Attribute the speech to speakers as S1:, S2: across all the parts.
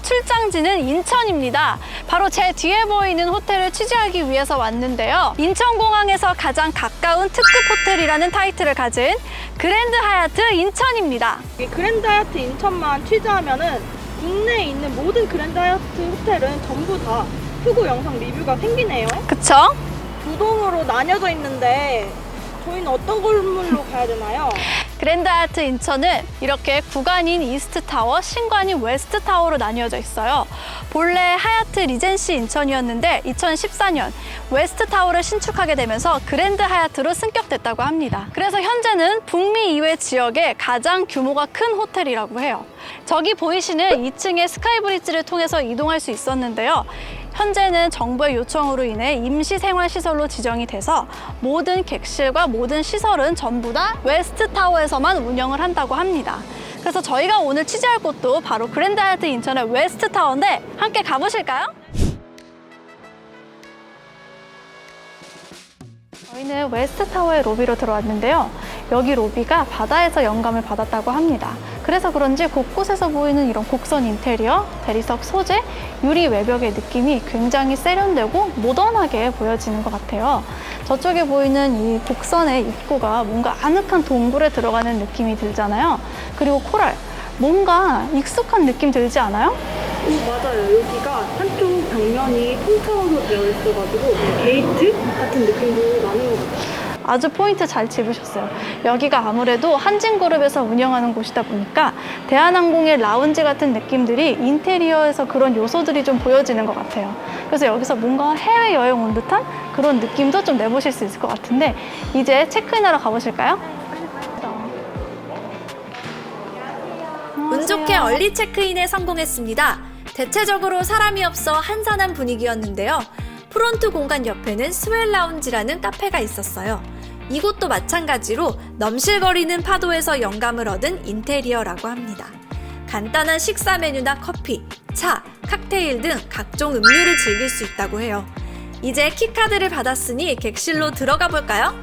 S1: 오늘 출장지는 인천입니다. 바로 제 뒤에 보이는 호텔을 취재하기 위해서 왔는데요. 인천공항에서 가장 가까운 특급 호텔이라는 타이틀을 가진 그랜드 하얏트 인천입니다.
S2: 이 그랜드 하얏트 인천만 취재하면은 국내에 있는 모든 그랜드 하얏트 호텔은 전부 다 후보 영상 리뷰가 생기네요.
S1: 그쵸?
S2: 두 동으로 나뉘어져 있는데 저희는 어떤 건물로 가야 되나요?
S1: 그랜드 하얏트 인천은 이렇게 구간인 이스트 타워, 신관인 웨스트 타워로 나뉘어져 있어요. 본래 하얏트 리젠시 인천이었는데 2014년 웨스트 타워를 신축하게 되면서 그랜드 하얏트로 승격됐다고 합니다. 그래서 현재는 북미 이외 지역의 가장 규모가 큰 호텔이라고 해요. 저기 보이시는 2층의 스카이브리지를 통해서 이동할 수 있었는데요. 현재는 정부의 요청으로 인해 임시 생활 시설로 지정이 돼서 모든 객실과 모든 시설은 전부 다 웨스트 타워에서만 운영을 한다고 합니다. 그래서 저희가 오늘 취재할 곳도 바로 그랜드 하얏트 인천의 웨스트 타워인데 함께 가보실까요? 저희는 웨스트 타워의 로비로 들어왔는데요. 여기 로비가 바다에서 영감을 받았다고 합니다. 그래서 그런지 곳곳에서 보이는 이런 곡선 인테리어, 대리석 소재, 유리 외벽의 느낌이 굉장히 세련되고 모던하게 보여지는 것 같아요. 저쪽에 보이는 이 곡선의 입구가 뭔가 아늑한 동굴에 들어가는 느낌이 들잖아요. 그리고 코랄, 뭔가 익숙한 느낌 들지 않아요?
S2: 오, 맞아요. 여기가 한쪽 벽면이 통창으로 되어 있어가지고 게이트 같은 느낌도 나는 것 같아요.
S1: 아주 포인트 잘 짚으셨어요. 여기가 아무래도 한진그룹에서 운영하는 곳이다 보니까 대한항공의 라운지 같은 느낌들이 인테리어에서 그런 요소들이 좀 보여지는 것 같아요. 그래서 여기서 뭔가 해외여행 온 듯한 그런 느낌도 좀 내보실 수 있을 것 같은데 이제 체크인하러 가보실까요?
S3: 운 좋게 얼리 체크인에 성공했습니다. 대체적으로 사람이 없어 한산한 분위기였는데요. 프론트 공간 옆에는 스웰 라운지라는 카페가 있었어요. 이곳도 마찬가지로 넘실거리는 파도에서 영감을 얻은 인테리어라고 합니다. 간단한 식사 메뉴나 커피, 차, 칵테일 등 각종 음료를 즐길 수 있다고 해요. 이제 키카드를 받았으니 객실로 들어가 볼까요?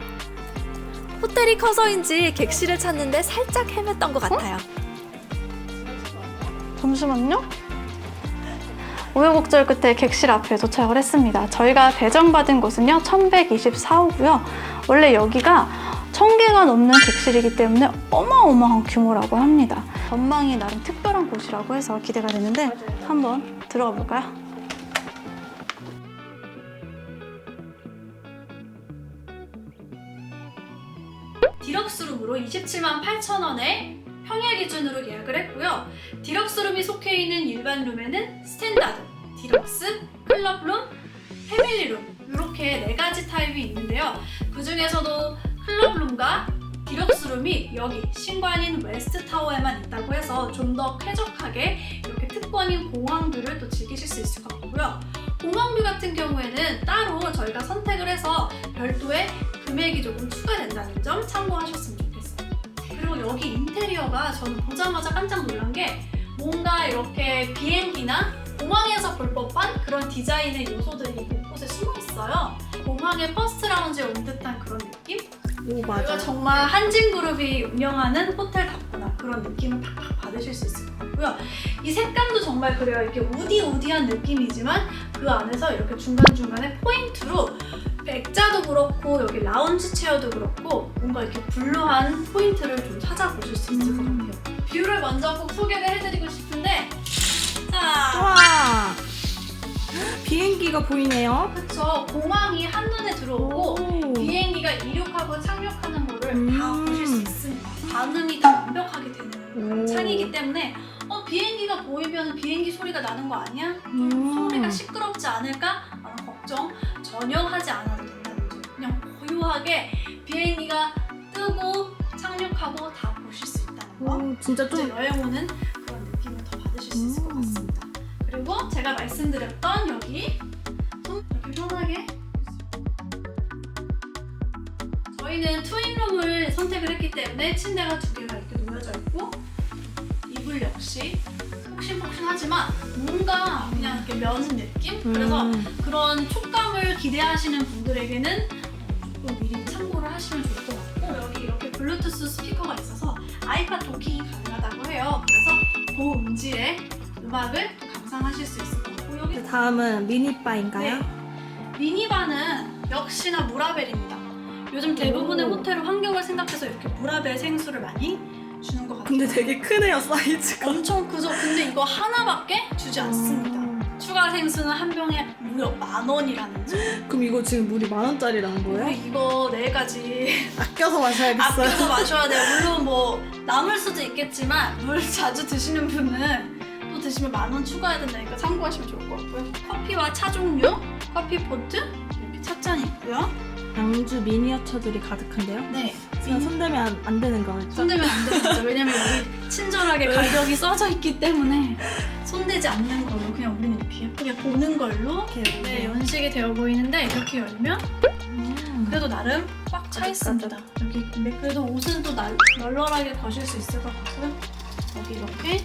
S3: 호텔이 커서인지 객실을 찾는데 살짝 헤맸던 것 같아요.
S1: 잠시만요. 우여곡절 끝에 객실 앞에 도착을 했습니다. 저희가 배정받은 곳은요, 1124호고요. 원래 여기가 1000개가 넘는 객실이기 때문에 어마어마한 규모라고 합니다. 전망이 나름 특별한 곳이라고 해서 기대가 되는데 한번 들어가 볼까요? 디럭스룸으로 27만 8천 원에 평일 기준으로 예약을 했고요. 디럭스룸이 속해 있는 일반 룸에는 스탠다드, 디럭스, 클럽룸, 패밀리룸 이렇게 네 가지 타입이 있는데요. 그 중에서도 클럽룸과 디럭스룸이 여기 신관인 웨스트 타워에만 있다고 해서 좀 더 쾌적하게 이렇게 특권인 공항뷰를 또 즐기실 수 있을 것 같고요. 공항뷰 같은 경우에는 따로 저희가 선택을 해서 별도의 금액이 조금 추가된다는 점 좋겠어요. 그리고 여기 인테리어가 저는 보자마자 깜짝 놀란 게 뭔가 이렇게 비행기나 공항에서 볼 법한 그런 디자인의 요소들이 곳곳에 숨어 있어요. 공항의 퍼스트 라운지에 온 듯한 그런 느낌?
S2: 오,
S1: 그리고 정말 한진그룹이 운영하는 호텔답구나 그런 느낌을 팍팍 받으실 수 있을 것 같고요. 이 색감도 정말 그래요. 이렇게 우디우디한 느낌이지만 그 안에서 이렇게 중간중간에 포인트로 백자도 그렇고 여기 라운지 체어도 그렇고 뭔가 이렇게 블루한 포인트를 좀 찾아보실 수 있을 것 같아요. 뷰를 먼저 꼭 소개를 해드리고 싶은데 자,
S2: 와 비행기가 보이네요.
S1: 그쵸. 공항이 한눈에 들어오고
S2: 오.
S1: 비행기가 이륙하고 착륙하는 거를
S2: 음.
S1: 다 보실 수 있습니다. 반응이 다 완벽하게 되는 그런
S2: 오.
S1: 창이기 때문에 어 비행기가 보이면 비행기 소리가 나는 거 아니야?
S2: 음.
S1: 소리가 시끄럽지 않을까? 라는 걱정 전혀 하지 않아도 된다는 거죠. 그냥 고요하게 비행기가 뜨고 착륙하고 다 보실 수 있다는 거.
S2: 오, 진짜 좀
S1: 여행 오는 그런 느낌을 더 받으실 수 있을 것
S2: 음.
S1: 같습니다. 그리고 제가 말씀드렸던 여기 손 이렇게 편하게 저희는 트윈룸을 선택을 했기 때문에 침대가 두 개가 이렇게 놓여져 있고 이불 역시 폭신폭신하지만 뭔가 그냥 이렇게 면 느낌? 그래서
S2: 음.
S1: 그런 촉감을 기대하시는 분들에게는 조금 미리 참고를 하시면 좋을 것 같고 여기 이렇게 블루투스 스피커가 있어서 아이팟 도킹이 가능하다고 해요. 그래서 고음질의 음악을 감상하실 수 있을 것 같고 여기
S2: 다음은 미니바인가요?
S1: 네. 미니바는 역시나 무라벨입니다. 요즘 대부분의
S2: 오.
S1: 호텔 환경을 생각해서 이렇게 무라벨 생수를 많이 주는 것 같아요.
S2: 근데 되게 크네요 사이즈가.
S1: 엄청 크죠? 근데 이거 하나밖에 주지 않습니다.
S2: 음.
S1: 추가 생수는 한 병에 무려 만 원이라는 점.
S2: 그럼 이거 지금 물이 만 원짜리라는 거예요?
S1: 이거 내일까지
S2: 아껴서 마셔야겠어요.
S1: 아껴서 마셔야 돼요. 물론 뭐 남을 수도 있겠지만 물 자주 드시는 분은 또 드시면 만 원 추가해야 된다니까 참고하시면 좋을 것 같고요. 커피와 차 종류, 커피 포트 이렇게 찻잔이 있고요.
S2: 양주 미니어처들이 가득한데요?
S1: 네,
S2: 지금 손대면 안, 안 되는 거죠?
S1: 손대면 안 됩니다. 왜냐면 여기 친절하게 가격이 써져 있기 때문에 손대지 않는 걸로 그냥 우리는 이렇게 예쁘게 보는 걸로
S2: 이렇게
S1: 네, 연식이 되어 보이는데 이렇게 열면
S2: 음.
S1: 그래도 나름 꽉 차 있습니다. 여기 근데 그래도 옷은 또 날, 널널하게 거실 수 있을 것 같고요. 여기 이렇게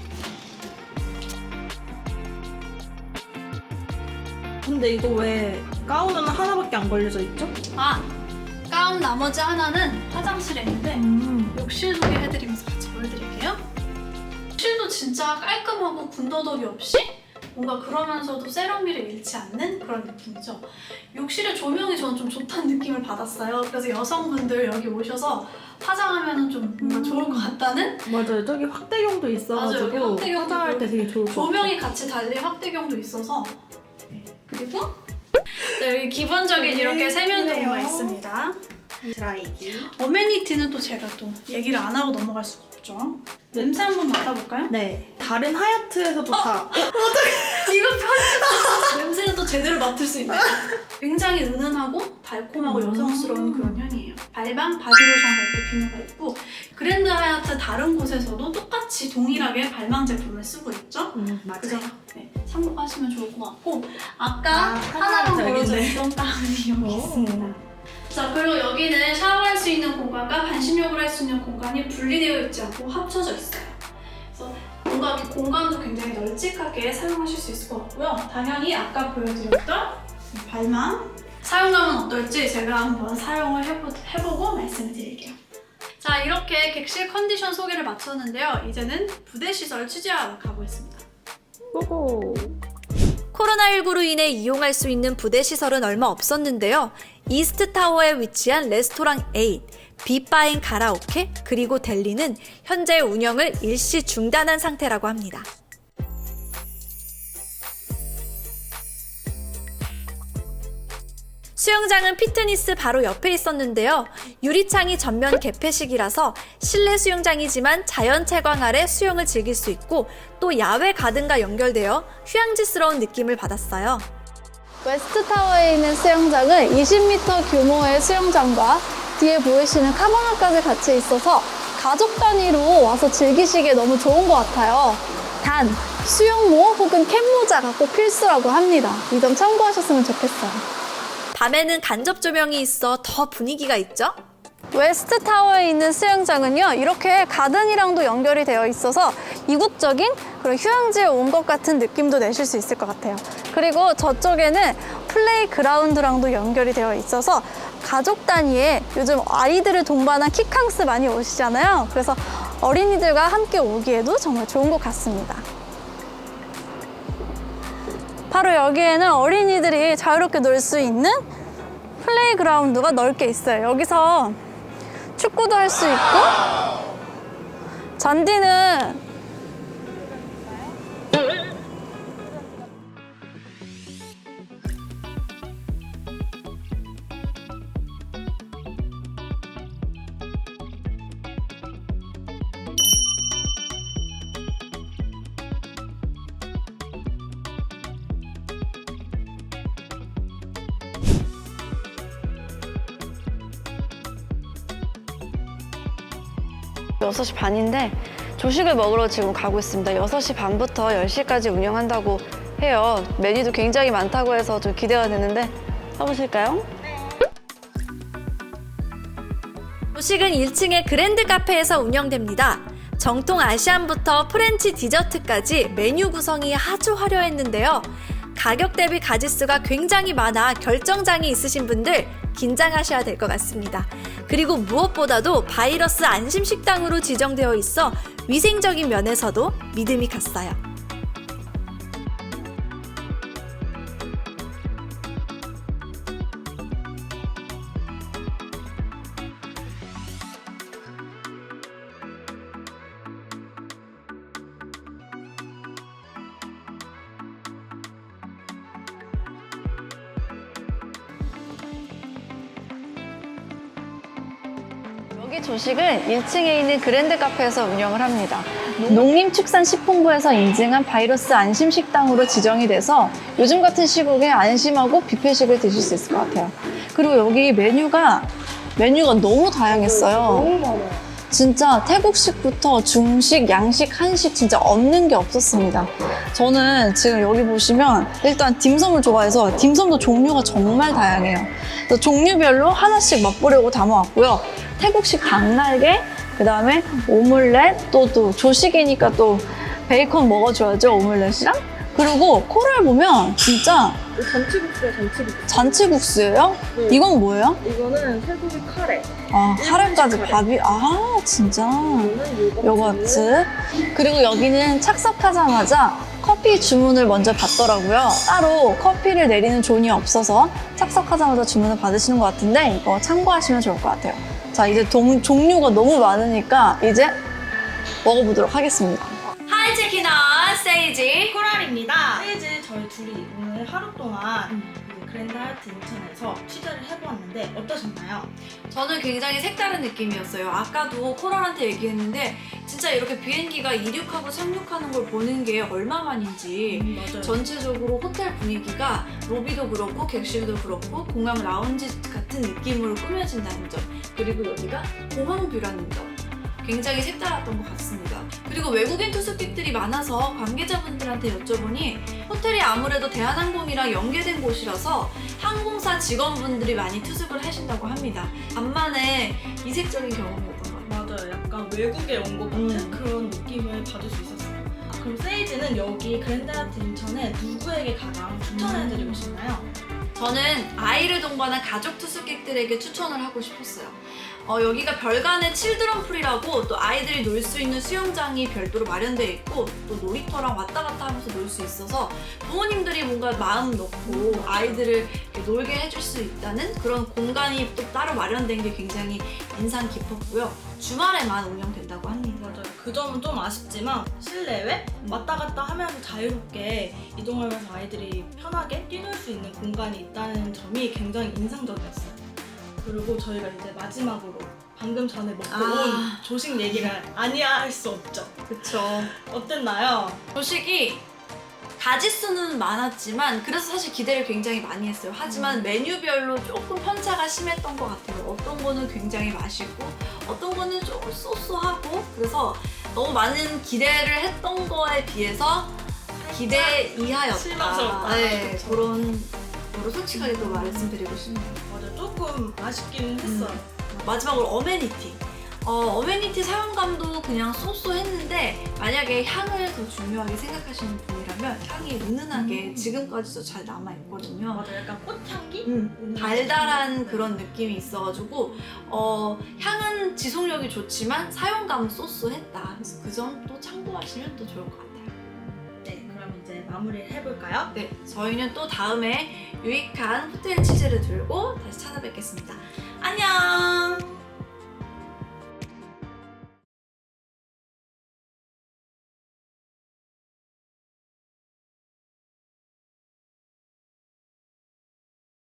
S2: 근데 이거 왜 가운은 하나밖에 안 걸려져 있죠?
S1: 아 가운 나머지 하나는 화장실에 있는데
S2: 음.
S1: 욕실 소개해드리면서 같이 보여드릴게요. 욕실도 진짜 깔끔하고 군더더기 없이 뭔가 그러면서도 세련미를 잃지 않는 그런 느낌이죠. 욕실의 조명이 저는 좀 좋다는 느낌을 받았어요. 그래서 여성분들 여기 오셔서 화장하면 좀 뭔가
S2: 음.
S1: 좋을 것 같다는
S2: 맞아요. 저기 확대경도
S1: 맞아요.
S2: 있어가지고
S1: 여기 확대경도
S2: 화장할 때 되게 좋을 것 같아요.
S1: 조명이 같이 달린 확대경도 있어서 네. 그리고 네, 여기 기본적인 이렇게 세면도구가. 있습니다.
S2: 드라이기.
S1: 어메니티는 또 제가 또 얘기를 안 하고 넘어갈 수가 없죠. 냄새 한번 맡아볼까요?
S2: 네. 다른 하얏트에서도 다
S1: 이거 편집 냄새는 또 제대로 맡을 수 있네요. 굉장히 은은하고 달콤하고
S2: 음.
S1: 여성스러운 그런 향이에요. 발방 바디로션 갈때 비누가 있고 그랜드 하얏트 다른 곳에서도 똑같이 동일하게 발망 제품을 쓰고 있죠.
S2: 음,
S1: 그죠?
S2: 맞아요.
S1: 네, 참고하시면 좋을 것 같고 아까
S2: 아,
S1: 하나랑
S2: 하나가
S1: 걸어져 있던 가운이 여기
S2: 오.
S1: 있습니다. 자 그리고 여기는 샤워할 수 있는 공간과 반신욕을 할 수 있는 공간이 분리되어 있지 않고 합쳐져 있어요. 그래서 뭔가 이렇게 공간도 굉장히 널찍하게 사용하실 수 있을 것 같고요. 당연히 아까 보여드렸던 이 발망 사용감은 어떨지 제가 한번 사용을 해보, 해보고 말씀을 드릴게요. 자 이렇게 객실 컨디션 소개를 마쳤는데요. 이제는 부대 시설 취재하러 가보겠습니다.
S2: 고고.
S3: 코로나19로 인해 이용할 수 있는 부대 시설은 얼마 없었는데요. 이스트 타워에 위치한 레스토랑 8, 비바인 가라오케, 그리고 델리는 현재 운영을 일시 중단한 상태라고 합니다. 수영장은 피트니스 바로 옆에 있었는데요. 유리창이 전면 개폐식이라서 실내 수영장이지만 자연 채광 아래 수영을 즐길 수 있고 또 야외 가든과 연결되어 휴양지스러운 느낌을 받았어요.
S4: 웨스트타워에 있는 수영장은 20m 규모의 수영장과 뒤에 보이시는 카바나까지 같이 있어서 가족 단위로 와서 즐기시기에 너무 좋은 것 같아요. 단, 수영모 혹은 캡모자가 꼭 필수라고 합니다. 이 점 참고하셨으면 좋겠어요.
S3: 밤에는 간접 조명이 있어 더 분위기가 있죠?
S4: 웨스트 타워에 있는 수영장은요, 이렇게 가든이랑도 연결이 되어 있어서 이국적인 그런 휴양지에 온 것 같은 느낌도 내실 수 있을 것 같아요. 그리고 저쪽에는 플레이 그라운드랑도 연결이 되어 있어서 가족 단위의 요즘 아이들을 동반한 키캉스 많이 오시잖아요. 그래서 어린이들과 함께 오기에도 정말 좋은 것 같습니다. 바로 여기에는 어린이들이 자유롭게 놀 수 있는 플레이그라운드가 넓게 있어요. 여기서 축구도 할 수 있고 잔디는 여섯 시 반인데 조식을 먹으러 지금 가고 있습니다. 6시 반부터 10시까지 운영한다고 해요. 메뉴도 굉장히 많다고 해서 좀 기대가 되는데 가보실까요?
S3: 조식은 1층의 그랜드 카페에서 운영됩니다. 정통 아시안부터 프렌치 디저트까지 메뉴 구성이 아주 화려했는데요. 가격 대비 가짓수가 굉장히 많아 결정장이 있으신 분들
S5: 긴장하셔야 될 것 같습니다. 그리고 무엇보다도 바이러스 안심 식당으로 지정되어 있어 위생적인 면에서도 믿음이 갔어요.
S6: 여기 조식은 1층에 있는 그랜드 카페에서 운영을 합니다. 농림축산식품부에서 인증한 바이러스 안심 식당으로 지정이 돼서 요즘 같은 시국에 안심하고 뷔페식을 드실 수 있을 것 같아요. 그리고 여기 메뉴가 메뉴가 너무 다양했어요. 진짜 태국식부터 중식, 양식, 한식 진짜 없는 게 없었습니다. 저는 지금 여기 보시면 일단 딤섬을 좋아해서 딤섬도 종류가 정말 다양해요. 그래서 종류별로 하나씩 맛보려고 담아왔고요. 태국식 닭날개, 그 다음에 오믈렛, 또, 또 조식이니까 또 베이컨 먹어줘야죠, 오믈렛이랑. 그리고 코를 보면 진짜
S2: 이거 전치국수야, 전치국수.
S6: 잔치국수예요?
S2: 네.
S6: 이건 뭐예요?
S2: 이거는 쇠고기 카레.
S6: 아, 카레까지
S2: 카레.
S6: 밥이, 아, 진짜.
S2: 요거트.
S6: 그리고 여기는 착석하자마자 커피 주문을 먼저 받더라고요. 따로 커피를 내리는 존이 없어서 착석하자마자 주문을 받으시는 것 같은데 이거 참고하시면 좋을 것 같아요. 자, 이제 동- 종류가 너무 많으니까 이제 먹어보도록 하겠습니다.
S5: 하이 체키너 세이지
S2: 코랄입니다. 세이즈 저희 둘이 오늘 하루 동안 그랜드 하이트 인천에서 취재를 해보았는데 어떠셨나요?
S3: 저는 굉장히 색다른 느낌이었어요. 아까도 코랄한테 얘기했는데 진짜 이렇게 비행기가 이륙하고 착륙하는 걸 보는 게 얼마만인지
S2: 맞아요.
S3: 전체적으로 호텔 분위기가 로비도 그렇고 객실도 그렇고 공항 라운지 같은 느낌으로 꾸며진다는 점 그리고 여기가 공항뷰라는 점 굉장히 색달랐던 것 같습니다. 그리고 외국인 투숙객들이 많아서 관계자분들한테 여쭤보니 호텔이 아무래도 대한항공이랑 연계된 곳이라서 항공사 직원분들이 많이 투숙을 하신다고 합니다. 간만에 이색적인 경험이었던 것 같아요.
S2: 맞아요. 약간 외국에 온 것 같은
S3: 음.
S2: 그런 느낌을 받을 수 있었어요. 그럼 세이즈는 여기 그랜드 하이트 인천에 누구에게 가장 추천해드리고 싶나요?
S3: 저는 아이를 동반한 가족 투숙객들에게 추천을 하고 싶었어요. 어, 여기가 별관의 칠드런풀이라고 또 아이들이 놀 수 있는 수영장이 별도로 마련되어 있고 또 놀이터랑 왔다 갔다 하면서 놀 수 있어서 부모님들이 뭔가 마음 놓고 아이들을 놀게 해줄 수 있다는 그런 공간이 또 따로 마련된 게 굉장히 인상 깊었고요. 주말에만 운영된다고 합니다.
S2: 맞아요. 그 점은 좀 아쉽지만 실내외 왔다 갔다 하면서 자유롭게 이동하면서 아이들이 편하게 뛰놀 수 있는 공간이 있다는 점이 굉장히 인상적이었어요. 그리고 저희가 이제 마지막으로 방금 전에 먹고
S3: 아.
S2: 온 조식 얘기를 아니야 할 수 없죠.
S3: 그쵸.
S2: 어땠나요?
S3: 조식이 가지수는 많았지만 그래서 사실 기대를 굉장히 많이 했어요. 하지만 메뉴별로 조금 편차가 심했던 것 같아요. 어떤 거는 굉장히 맛있고 어떤 거는 조금 쏘쏘하고 그래서 너무 많은 기대를 했던 거에 비해서 기대 이하였다.
S2: 실망스럽다.
S3: 네, 그런 거로 솔직하게 또 말씀드리고 싶네요.
S2: 조금 아쉽긴 했어요.
S3: 마지막으로 어메니티. 어, 어메니티 사용감도 그냥 쏘쏘했는데 만약에 향을 더 중요하게 생각하시는 분이라면 향이 은은하게
S2: 음.
S3: 지금까지도 잘 남아 있거든요.
S2: 맞아 약간 꽃향기?
S3: 음, 달달한 그런 느낌이 있어가지고 어, 향은 지속력이 좋지만 사용감은 쏘쏘했다. 그래서 그 점도 참고하시면 또 좋을 것 같아요.
S2: 네 그럼 이제 마무리를 해볼까요?
S3: 네, 저희는 또 다음에 유익한 호텔 취재를 들고 다시 찾아뵙겠습니다. 안녕!